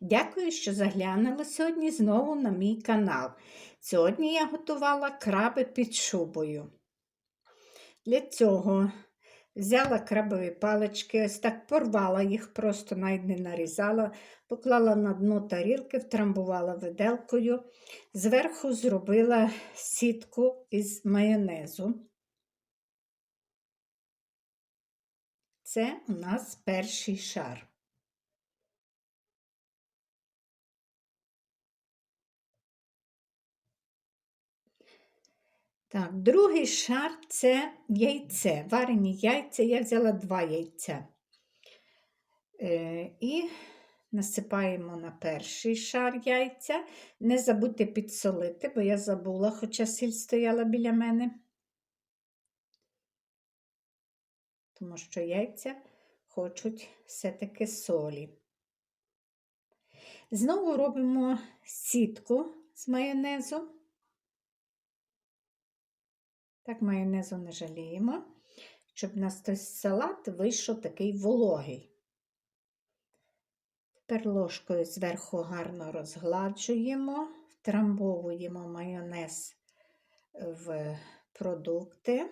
Дякую, що заглянули сьогодні знову на мій канал. Сьогодні я готувала краби під шубою. Для цього взяла крабові палички, ось так порвала їх, просто навіть не нарізала, поклала на дно тарілки, втрамбувала виделкою, зверху зробила сітку із майонезу. Це у нас перший шар. Так, другий шар це яйце. Варені яйця, я взяла два яйця. Е, І насипаємо на перший шар яйця. Не забудьте підсолити, бо я забула, хоча сіль стояла біля мене. Тому що яйця хочуть все-таки солі. Знову робимо сітку з майонезу. Так, майонезу не жаліємо, щоб у нас той салат вийшов такий вологий. Тепер ложкою зверху гарно розгладжуємо, втрамбовуємо майонез в продукти.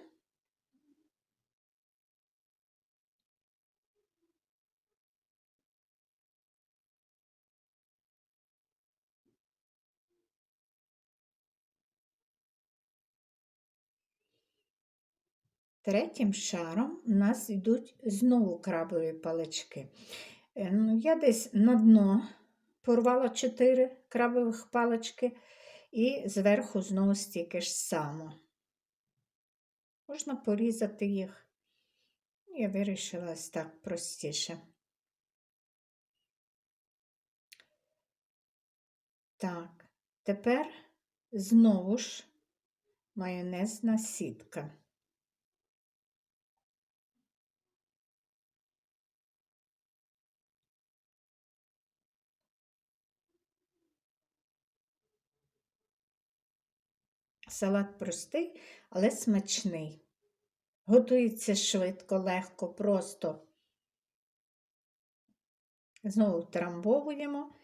Третім шаром у нас йдуть знову крабові палички. Е, ну, Я десь на дно порвала 4 крабових палички і зверху знову стільки ж само. Можна порізати їх. Я вирішила ось так простіше. Так, тепер знову ж майонезна сітка. Салат простий, але смачний. Готується швидко, легко, просто. Знову трамбовуємо.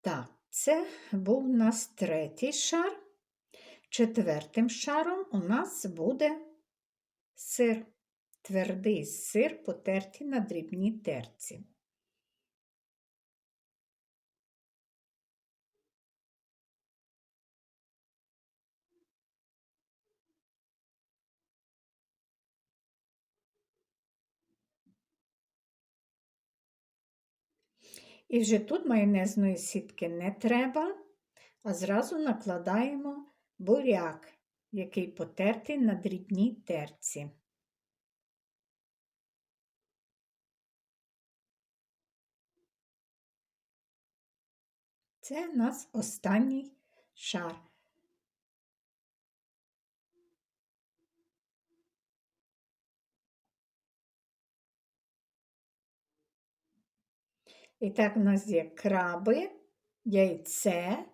Так, це був у нас третій шар. Четвертим шаром у нас буде сир, твердий сир, потертий на дрібній терці. І вже тут майонезної сітки не треба, а зразу накладаємо буряк, який потертий на дрібній терці. Це у нас останній шар. І так, у нас є краби, яйце,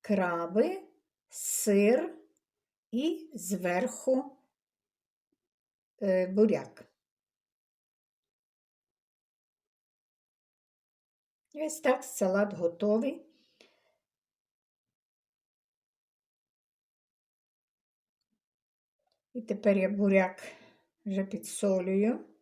краби, сир і зверху е, буряк. І ось так салат готовий. І тепер я буряк вже підсолюю.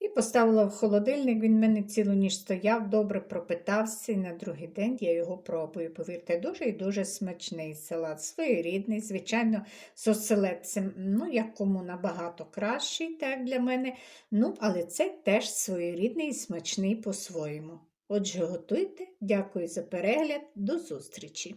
І поставила в холодильник, він в мене цілу ніч стояв, добре пропитався, і на другий день я його пробую. Повірте, дуже і дуже смачний салат, своєрідний, звичайно, з оселедцем, ну, як кому набагато кращий, так для мене. Ну, але це теж своєрідний і смачний по-своєму. Отже, готуйте, дякую за перегляд, до зустрічі!